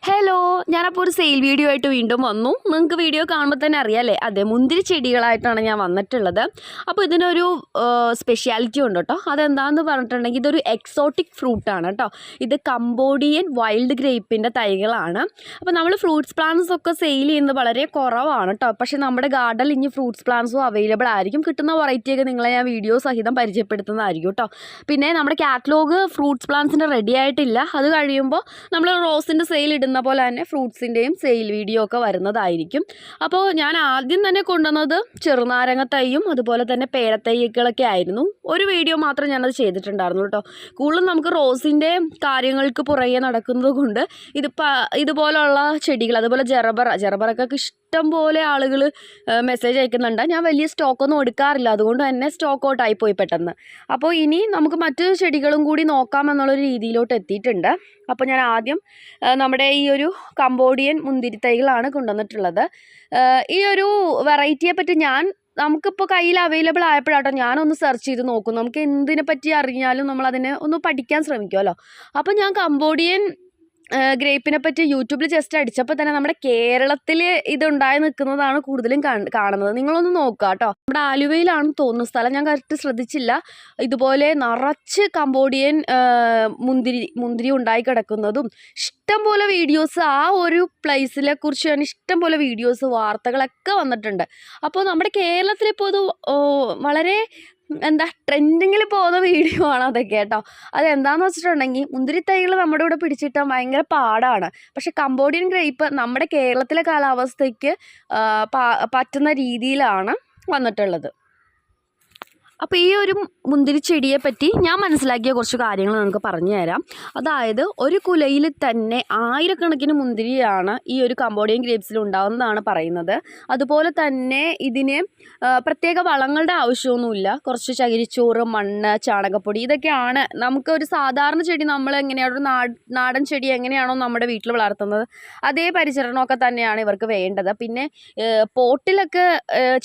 Hello ഞാനപ്പോൾ ഒരു sale video ആയിട്ട് വീണ്ടും വന്നു. നിങ്ങൾക്ക് വീഡിയോ കാണുമ്പോൾ തന്നെ അറിയാമല്ലേ അതെ മുന്തിരി ചെടികളായിട്ടാണ് ഞാൻ വന്നിട്ടുള്ളത്. അപ്പോൾ ഇതിനൊരു സ്പെഷ്യാലിറ്റി ഉണ്ട് കേട്ടോ. അതെന്താണെന്ന് പറഞ്ഞിട്ടുണ്ടെങ്കിൽ ഇതൊരു എക്സോട്ടിക് ഫ്രൂട്ടാണ് കേട്ടോ. ഇത് കംബോഡിയൻ വൈൽഡ് ഗ്രേപ്പിന്റെ തൈകളാണ്. അപ്പോൾ നമ്മൾ ഫ്രൂട്ട്സ് പ്ലാന്റ്സ് ഒക്കെ സെയിൽ ചെയ്യുന്നത് വളരെ കുറവാണ് കേട്ടോ. പക്ഷേ നമ്മുടെ ഗാർഡനിൽ ഇനി ഫ്രൂട്ട്സ് പ്ലാന്റ്സും അവൈലബിൾ ആയിരിക്കും. കിട്ടുന്ന വെറൈറ്റിയൊക്കെ നിങ്ങളെ ഞാൻ വീഡിയോ സഹിതം പരിചയപ്പെടുത്തുന്നതായിരിക്കും കേട്ടോ. പിന്നെ നമ്മുടെ കാറ്റലോഗ് ഫ്രൂട്ട്സ് പ്ലാന്റ്സിന്റെ റെഡി ആയിട്ടില്ല. അത് കഴിയുമ്പോൾ നമ്മൾ റോസിന്റെ സെയിൽ ഇടുന്ന പോലെ തന്നെ ഫ്രൂട്ട്സിന്റെയും സെയിൽ വീഡിയോ ഒക്കെ വരുന്നതായിരിക്കും. അപ്പോൾ ഞാൻ ആദ്യം തന്നെ കൊണ്ടുവന്നത് ചെറുനാരങ്ങ തൈയും അതുപോലെ തന്നെ പേരത്തൈകളൊക്കെ ആയിരുന്നു. ഒരു വീഡിയോ മാത്രം ഞാനത് ചെയ്തിട്ടുണ്ടായിരുന്നു കേട്ടോ. കൂടുതലും നമുക്ക് റോസിന്റെ കാര്യങ്ങൾക്ക് പുറകെ നടക്കുന്നത് കൊണ്ട് ഇത് ഇതുപോലുള്ള ചെടികൾ അതുപോലെ ജെറബറ ജെറബറൊക്കെ പോലെ ആളുകൾ മെസ്സേജ് അയക്കുന്നുണ്ട്. ഞാൻ വലിയ സ്റ്റോക്കൊന്നും എടുക്കാറില്ല. അതുകൊണ്ട് തന്നെ സ്റ്റോക്ക് ഔട്ടായി പോയി പെട്ടെന്ന്. അപ്പോൾ ഇനി നമുക്ക് മറ്റു ചെടികളും കൂടി നോക്കാമെന്നുള്ളൊരു രീതിയിലോട്ട് എത്തിയിട്ടുണ്ട്. അപ്പോൾ ഞാൻ ആദ്യം നമ്മുടെ ഈ ഒരു കംബോഡിയൻ മുന്തിരി തൈകളാണ് കൊണ്ടുവന്നിട്ടുള്ളത്. ഈ ഒരു വെറൈറ്റിയെ പറ്റി ഞാൻ നമുക്കിപ്പോൾ കയ്യിൽ അവൈലബിൾ ആയപ്പോഴാട്ടോ ഞാനൊന്ന് സെർച്ച് ചെയ്ത് നോക്കും നമുക്ക് എന്തിനെ പറ്റി അറിഞ്ഞാലും നമ്മൾ അതിനെ ഒന്ന് പഠിക്കാൻ ശ്രമിക്കുമല്ലോ അപ്പോൾ ഞാൻ കംബോഡിയൻ ഗ്രേപ്പിനെ പറ്റി യൂട്യൂബിൽ ജസ്റ്റ് അടിച്ചപ്പോൾ തന്നെ നമ്മുടെ കേരളത്തിൽ ഇതുണ്ടായി നിൽക്കുന്നതാണ് കൂടുതലും കാണുന്നത്. നിങ്ങളൊന്ന് നോക്കുക കേട്ടോ നമ്മുടെ ആലുവയിലാണ് തോന്നുന്നു സ്ഥലം. ഞാൻ കറക്റ്റ് ശ്രദ്ധിച്ചില്ല. ഇതുപോലെ നിറച്ച് കംബോഡിയൻ മുന്തിരി മുന്തിരി ഉണ്ടായി കിടക്കുന്നതും ഇഷ്ടംപോലെ വീഡിയോസ് ആ ഒരു പ്ലേസിലെ കുറിച്ച് തന്നെ ഇഷ്ടംപോലെ വീഡിയോസ് വാർത്തകളൊക്കെ വന്നിട്ടുണ്ട്. അപ്പോൾ നമ്മുടെ കേരളത്തിലിപ്പോൾ ഇത് വളരെ എന്താ ട്രെൻഡിങ്ങിൽ പോകുന്ന വീഡിയോ ആണ് അതൊക്കെ കേട്ടോ. അതെന്താണെന്ന് വെച്ചിട്ടുണ്ടെങ്കിൽ മുന്തിരി തൈകൾ നമ്മുടെ ഇവിടെ പിടിച്ചിട്ടാൽ ഭയങ്കര പാടാണ്. പക്ഷെ കംബോഡിയൻ ഗ്രേപ്പ് നമ്മുടെ കേരളത്തിലെ കാലാവസ്ഥയ്ക്ക് പറ്റുന്ന രീതിയിലാണ് വന്നിട്ടുള്ളത്. അപ്പോൾ ഈ ഒരു മുന്തിരി ചെടിയെ പറ്റി ഞാൻ മനസ്സിലാക്കിയ കുറച്ച് കാര്യങ്ങൾ നിങ്ങൾക്ക് പറഞ്ഞു തരാം. അതായത് ഒരു കുലയിൽ തന്നെ ആയിരക്കണക്കിന് മുന്തിരിയാണ് ഈ ഒരു കമ്പോഡിയൻ ഗ്രേപ്സിൽ ഉണ്ടാകുന്നതാണ് പറയുന്നത്. അതുപോലെ തന്നെ ഇതിന് പ്രത്യേക വളങ്ങളുടെ ആവശ്യമൊന്നുമില്ല. കുറച്ച് ചകിരിച്ചോറ് മണ്ണ് ചാണകപ്പൊടി ഇതൊക്കെയാണ്. നമുക്ക് ഒരു സാധാരണ ചെടി നമ്മൾ എങ്ങനെയാണ് ഒരു നാട് നാടൻ ചെടി എങ്ങനെയാണോ നമ്മുടെ വീട്ടിൽ വളർത്തുന്നത് അതേ പരിചരണമൊക്കെ തന്നെയാണ് ഇവർക്ക് വേണ്ടത്. പിന്നെ പോട്ടിലൊക്കെ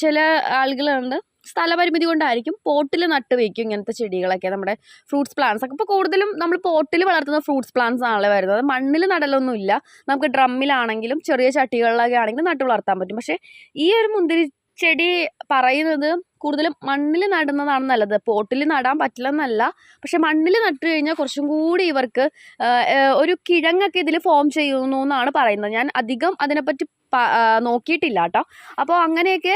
ചില ആളുകളുണ്ട് സ്ഥലപരിമിതി കൊണ്ടായിരിക്കും പോട്ടിൽ നട്ട് വയ്ക്കും ഇങ്ങനത്തെ ചെടികളൊക്കെ നമ്മുടെ ഫ്രൂട്ട്സ് പ്ലാന്റ്സ് ഒക്കെ. ഇപ്പോൾ കൂടുതലും നമ്മൾ പോട്ടിൽ വളർത്തുന്ന ഫ്രൂട്ട്സ് പ്ലാന്റ്സ് ആണല്ലോ വരുന്നത്. മണ്ണിൽ നടലൊന്നുമില്ല നമുക്ക് ഡ്രമ്മിലാണെങ്കിലും ചെറിയ ചട്ടികളിലൊക്കെ ആണെങ്കിലും നട്ട് വളർത്താൻ പറ്റും. പക്ഷേ ഈ ഒരു മുന്തിരി ചെടി പറയുന്നത് കൂടുതലും മണ്ണിൽ നടുന്നതാണ് നല്ലത്. പോട്ടിൽ നടാൻ പറ്റില്ലെന്നല്ല. പക്ഷെ മണ്ണിൽ നട്ടു കഴിഞ്ഞാൽ കുറച്ചും കൂടി ഇവർക്ക് ഒരു കിഴങ്ങൊക്കെ ഇതിൽ ഫോം ചെയ്യുന്നു എന്നാണ് പറയുന്നത്. ഞാൻ അധികം അതിനെപ്പറ്റി നോക്കിയിട്ടില്ല കേട്ടോ. അപ്പോൾ അങ്ങനെയൊക്കെ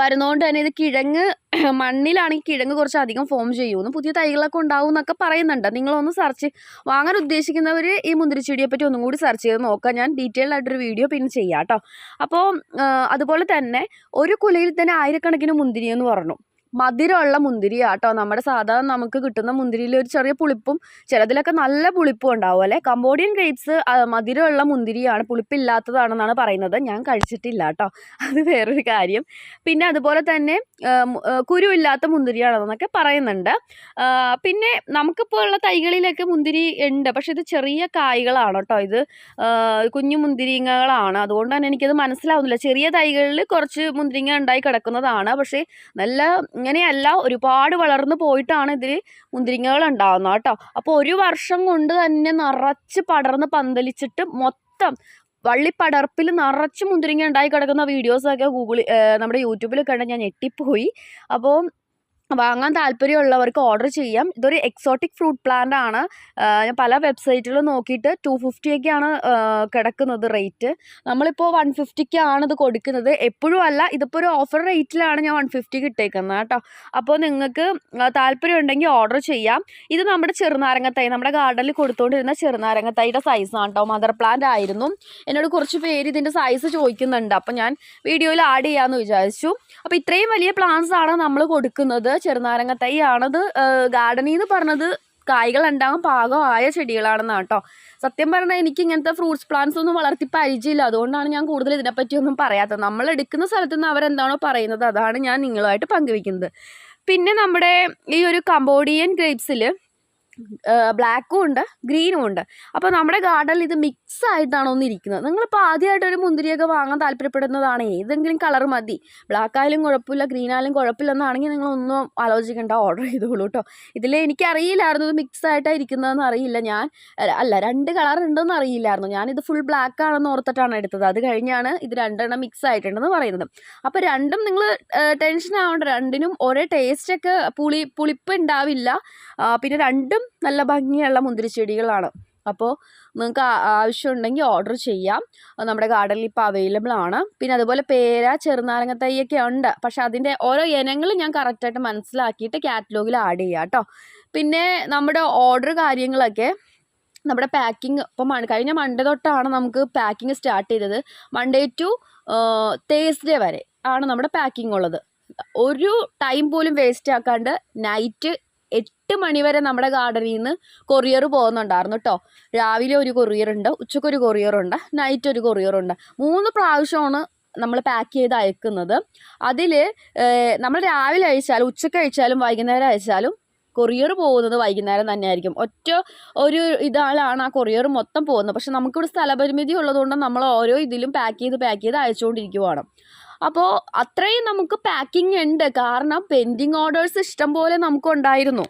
വരുന്നതുകൊണ്ട് തന്നെ ഇത് കിഴങ്ങ് മണ്ണിലാണെങ്കിൽ കിഴങ്ങ് കുറച്ച് അധികം ഫോം ചെയ്യുമെന്ന് പുതിയ തൈകളൊക്കെ ഉണ്ടാവും എന്നൊക്കെ പറയുന്നുണ്ട്. നിങ്ങളൊന്ന് സെർച്ച് വാങ്ങാൻ ഉദ്ദേശിക്കുന്നവർ ഈ മുന്തിരിച്ചെടിയെ പറ്റി ഒന്നും കൂടി സെർച്ച് ചെയ്ത് നോക്കാം ഞാൻ ഡീറ്റെയിൽ ആയിട്ടൊരു വീഡിയോ പിന്നെ ചെയ്യാം കേട്ടോ അപ്പോൾ അതുപോലെ തന്നെ ഒരു കുലയിൽ തന്നെ ആയിരക്കണക്കിന് മുന്തിരി എന്ന് പറഞ്ഞു. മധുരമുള്ള മുന്തിരി ആട്ടോ നമ്മുടെ സാധാരണ നമുക്ക് കിട്ടുന്ന മുന്തിരിയിൽ ഒരു ചെറിയ പുളിപ്പും ചിലതിലൊക്കെ നല്ല പുളിപ്പും ഉണ്ടാവും അല്ലേ? കംബോഡിയൻ ഗ്രേപ്സ് മധുരമുള്ള മുന്തിരിയാണ്. പുളിപ്പില്ലാത്തതാണെന്നാണ് പറയുന്നത്. ഞാൻ കഴിച്ചിട്ടില്ല കേട്ടോ. അത് വേറൊരു കാര്യം. പിന്നെ അതുപോലെ തന്നെ കുരു ഇല്ലാത്ത മുന്തിരിയാണെന്നൊക്കെ പറയുന്നുണ്ട്. പിന്നെ നമുക്കിപ്പോൾ ഉള്ള തൈകളിലൊക്കെ മുന്തിരി ഉണ്ട്. പക്ഷെ ഇത് ചെറിയ കായ്കളാണ് കേട്ടോ ഇത്. കുഞ്ഞു മുന്തിരിങ്ങകളാണ്. അതുകൊണ്ട് തന്നെ എനിക്കത് മനസ്സിലാവുന്നില്ല. ചെറിയ തൈകളിൽ കുറച്ച് മുന്തിരിങ്ങ ഉണ്ടായി കിടക്കുന്നതാണ്. പക്ഷേ നല്ല ഇങ്ങനെയല്ല ഒരുപാട് വളർന്നു പോയിട്ടാണ് ഇതിൽ മുന്തിരിങ്ങകൾ ഉണ്ടാകുന്നത് കേട്ടോ. അപ്പോൾ ഒരു വർഷം കൊണ്ട് തന്നെ നിറച്ച് പടർന്ന് പന്തലിച്ചിട്ട് മൊത്തം വള്ളിപ്പടർപ്പിൽ നിറച്ച് മുന്തിരിങ്ങ ഉണ്ടായി കിടക്കുന്ന വീഡിയോസൊക്കെ ഗൂഗിളിൽ നമ്മുടെ യൂട്യൂബിൽ കണ്ട് ഞാൻ ഞെട്ടിപ്പോയി. അപ്പോൾ വാങ്ങാൻ താല്പര്യമുള്ളവർക്ക് ഓർഡർ ചെയ്യാം. ഇതൊരു എക്സോട്ടിക് ഫ്രൂട്ട് പ്ലാന്റ് ആണ്. ഞാൻ പല വെബ്സൈറ്റിലും നോക്കിയിട്ട് ടു ഫിഫ്റ്റിയൊക്കെയാണ് കിടക്കുന്നത് റേറ്റ് നമ്മളിപ്പോൾ വൺ ഫിഫ്റ്റിക്കാണ് ഇത് കൊടുക്കുന്നത്. എപ്പോഴും അല്ല ഇതിപ്പോൾ ഒരു ഓഫർ റേറ്റിലാണ് ഞാൻ വൺ ഫിഫ്റ്റിക്ക് ഇട്ടേക്കുന്നത് കേട്ടോ. അപ്പോൾ നിങ്ങൾക്ക് താല്പര്യം ഉണ്ടെങ്കിൽ ഓർഡർ ചെയ്യാം. ഇത് നമ്മുടെ ചെറുനാരങ്ങ തൈ നമ്മുടെ ഗാർഡനിൽ കൊടുത്തുകൊണ്ടിരുന്ന ചെറുനാരങ്ങ തൈയുടെ സൈസാണ് കേട്ടോ മദർ പ്ലാന്റ് ആയിരുന്നു. എന്നോട് കുറച്ച് പേര് ഇതിന്റെ സൈസ് ചോദിക്കുന്നുണ്ട്. അപ്പോൾ ഞാൻ വീഡിയോയിൽ ആഡ് ചെയ്യാമെന്ന് വിചാരിച്ചു. അപ്പോൾ ഇത്രയും വലിയ പ്ലാന്റ്സ് ആണ് നമ്മൾ കൊടുക്കുന്നത്. ചെറുനാരങ്ങ തൈ ആണത് ഗാർഡനിൽ നിന്ന് പറഞ്ഞത് കായ്കൾ ഉണ്ടാകാൻ ആയ ചെടികളാണെന്നാണ് കേട്ടോ. സത്യം പറഞ്ഞാൽ എനിക്ക് ഇങ്ങനത്തെ ഫ്രൂട്ട്സ് പ്ലാന്റ്സ് ഒന്നും വളർത്തി പരിചയമില്ല. അതുകൊണ്ടാണ് ഞാൻ കൂടുതൽ ഇതിനെപ്പറ്റി ഒന്നും പറയാത്തത്. നമ്മൾ എടുക്കുന്ന സ്ഥലത്ത് നിന്ന് അവരെന്താണോ പറയുന്നത് അതാണ് ഞാൻ നിങ്ങളുമായിട്ട് പങ്കുവെക്കുന്നത് പിന്നെ നമ്മുടെ ഈ ഒരു കംബോഡിയൻ ഗ്രേപ്സിൽ ബ്ലാക്കും ഉണ്ട് ഗ്രീനും ഉണ്ട്. അപ്പോൾ നമ്മുടെ ഗാർഡനിൽ ഇത് മിക്സ് ആയിട്ടാണ് ഒന്നിരിക്കുന്നത് നിങ്ങളിപ്പോൾ ആദ്യമായിട്ട് ഒരു മുന്തിരിയൊക്കെ വാങ്ങാൻ താല്പര്യപ്പെടുന്നതാണ്. ഏതെങ്കിലും കളർ മതി. ബ്ലാക്ക് ആയാലും കുഴപ്പമില്ല ഗ്രീൻ ആയാലും കുഴപ്പമില്ല എന്നാണെങ്കിൽ നിങ്ങളൊന്നും ആലോചിക്കേണ്ട. ഓർഡർ ചെയ്തോളൂ കേട്ടോ ഇതിൽ എനിക്കറിയില്ലായിരുന്നു ഇത് മിക്സ് ആയിട്ടാണ് ഇരിക്കുന്നതെന്ന് അറിയില്ല ഞാൻ. അല്ല രണ്ട് കളർ ഉണ്ടെന്ന് അറിയില്ലായിരുന്നു. ഞാനിത് ഫുൾ ബ്ലാക്ക് ആണെന്ന് ഓർത്തിട്ടാണ് എടുത്തത്. അത് കഴിഞ്ഞാണ് ഇത് രണ്ടെണ്ണം മിക്സ് ആയിട്ടുണ്ടെന്ന് പറയുന്നത്. അപ്പോൾ രണ്ടും നിങ്ങൾ ടെൻഷൻ ആവേണ്ട. രണ്ടിനും ഒരേ ടേസ്റ്റൊക്കെ പുളി പുളിപ്പ് ഉണ്ടാവില്ല. പിന്നെ രണ്ടും നല്ല ഭംഗിയുള്ള മുന്തിരിച്ചെടികളാണ് അപ്പോൾ നിങ്ങൾക്ക് ആവശ്യമുണ്ടെങ്കിൽ ഓർഡർ ചെയ്യാം. നമ്മുടെ ഗാർഡനിൽ ഇപ്പോൾ അവൈലബിൾ ആണ്. പിന്നെ അതുപോലെ പേര ചെറുനാരങ്ങ തൈയൊക്കെ ഉണ്ട്. പക്ഷെ അതിന്റെ ഓരോ ഇനങ്ങളും ഞാൻ കറക്റ്റായിട്ട് മനസ്സിലാക്കിയിട്ട് കാറ്റലോഗിൽ ആഡ് ചെയ്യാം കേട്ടോ പിന്നെ നമ്മുടെ ഓർഡർ കാര്യങ്ങളൊക്കെ നമ്മുടെ പാക്കിങ് ഇപ്പോൾ കഴിഞ്ഞ മൺഡേ തൊട്ടാണ് നമുക്ക് പാക്കിങ് സ്റ്റാർട്ട് ചെയ്തത്. മൺഡേ ടു തേഴ്സ്ഡേ വരെ ആണ് നമ്മുടെ പാക്കിംഗ് ഉള്ളത്. ഒരു ടൈം പോലും വേസ്റ്റ് ആക്കാണ്ട് നൈറ്റ് എട്ട് മണിവരെ നമ്മുടെ ഗാർഡനിൽ നിന്ന് കൊറിയർ പോകുന്നുണ്ടായിരുന്നു കേട്ടോ രാവിലെ ഒരു കൊറിയർ ഉണ്ട് ഉച്ചക്കൊരു കൊറിയർ ഉണ്ട് നൈറ്റ് ഒരു കൊറിയർ ഉണ്ട്. മൂന്ന് പ്രാവശ്യമാണ് നമ്മൾ പാക്ക് ചെയ്ത് അയക്കുന്നത്. അതിൽ നമ്മൾ രാവിലെ അയച്ചാലും ഉച്ചയ്ക്ക് അയച്ചാലും വൈകുന്നേരം അയച്ചാലും കൊറിയർ പോകുന്നത് വൈകുന്നേരം തന്നെ ആയിരിക്കും ഒറ്റ ഒരു ഇതാളാണ് ആ കൊറിയർ മൊത്തം പോകുന്നത്. പക്ഷെ നമുക്കിവിടെ സ്ഥലപരിമിതി ഉള്ളതുകൊണ്ട് നമ്മൾ ഓരോ ഇതിലും പാക്ക് ചെയ്ത് പാക്ക് ചെയ്ത് അയച്ചുകൊണ്ടിരിക്കുവാണ്. അപ്പോൾ അത്രയും നമുക്ക് പാക്കിംഗ് ഉണ്ട്. കാരണം പെൻഡിങ് ഓർഡേഴ്സ് ഇഷ്ടം പോലെ നമുക്കുണ്ടായിരുന്നു.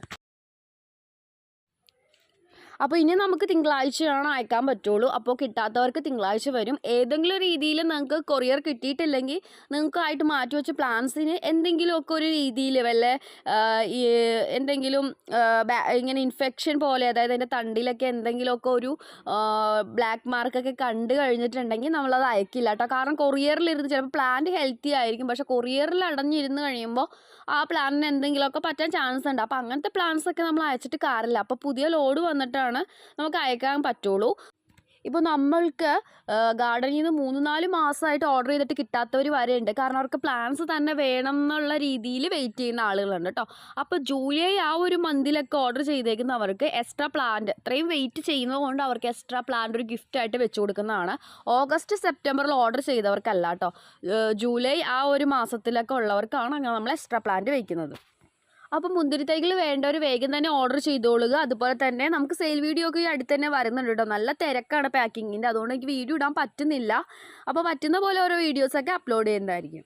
അപ്പോൾ ഇനി നമുക്ക് തിങ്കളാഴ്ചയാണ് അയക്കാൻ പറ്റുള്ളൂ. അപ്പോൾ കിട്ടാത്തവർക്ക് തിങ്കളാഴ്ച വരും. ഏതെങ്കിലും രീതിയിൽ നിങ്ങൾക്ക് കൊറിയർ കിട്ടിയിട്ടില്ലെങ്കിൽ നിങ്ങൾക്കായിട്ട് മാറ്റി വെച്ച പ്ലാൻസിന് എന്തെങ്കിലുമൊക്കെ ഒരു രീതിയിൽ വല്ല എന്തെങ്കിലും ഇങ്ങനെ ഇൻഫെക്ഷൻ പോലെ അതായത് അതിന്റെ തണ്ടിലൊക്കെ എന്തെങ്കിലുമൊക്കെ ഒരു ബ്ലാക്ക് മാർക്കൊക്കെ കണ്ടു കഴിഞ്ഞിട്ടുണ്ടെങ്കിൽ നമ്മളത് അയക്കില്ല കേട്ടോ. കാരണം കൊറിയറിലിരുന്ന് ചിലപ്പോൾ പ്ലാന്റ് ഹെൽത്തി ആയിരിക്കും. പക്ഷേ കൊറിയറിൽ അടഞ്ഞിരുന്ന് കഴിയുമ്പോൾ ആ പ്ലാനിന് എന്തെങ്കിലുമൊക്കെ പറ്റാൻ ചാൻസ് ഉണ്ട്. അപ്പോൾ അങ്ങനത്തെ പ്ലാന്റ്സ് ഒക്കെ നമ്മൾ അയച്ചിട്ട് കാറില്ല അപ്പോൾ പുതിയ ലോഡ് വന്നിട്ടാണ് നമുക്ക് അയക്കാൻ പറ്റുള്ളൂ. ഇപ്പോൾ നമ്മൾക്ക് ഗാർഡനിൽ നിന്ന് മൂന്ന് നാല് മാസമായിട്ട് ഓർഡർ ചെയ്തിട്ട് കിട്ടാത്തവർ വരെയുണ്ട്. കാരണം അവർക്ക് പ്ലാൻസ് തന്നെ വേണം എന്നുള്ള രീതിയിൽ വെയിറ്റ് ചെയ്യുന്ന ആളുകളുണ്ട് കേട്ടോ അപ്പോൾ ജൂലൈ ആ ഒരു മന്തിലൊക്കെ ഓർഡർ ചെയ്തേക്കുന്നവർക്ക് എക്സ്ട്രാ പ്ലാന്റ് ഇത്രയും വെയിറ്റ് ചെയ്യുന്നത് കൊണ്ട് അവർക്ക് എക്സ്ട്രാ പ്ലാന്റ് ഒരു ഗിഫ്റ്റ് ആയിട്ട് വെച്ച് കൊടുക്കുന്നതാണ്. ഓഗസ്റ്റ് സെപ്റ്റംബറിൽ ഓർഡർ ചെയ്തവർക്കല്ല കേട്ടോ ജൂലൈ ആ ഒരു മാസത്തിലൊക്കെ ഉള്ളവർക്കാണ് അങ്ങനെ നമ്മൾ എക്സ്ട്രാ പ്ലാന്റ് വയ്ക്കുന്നത്. അപ്പം മുന്തിരി തൈകൾ വേണ്ടവർ വേഗം തന്നെ ഓർഡർ ചെയ്തോളുക. അതുപോലെ തന്നെ നമുക്ക് സെയിൽ വീഡിയോ ഒക്കെ അടുത്ത് തന്നെ വരുന്നുണ്ട് കേട്ടോ നല്ല തിരക്കാണ് പാക്കിങ്ങിന്റെ അതുകൊണ്ട് എനിക്ക് വീഡിയോ ഇടാൻ പറ്റുന്നില്ല. അപ്പോൾ പറ്റുന്ന പോലെ ഓരോ വീഡിയോസൊക്കെ അപ്ലോഡ് ചെയ്യുന്നതായിരിക്കും.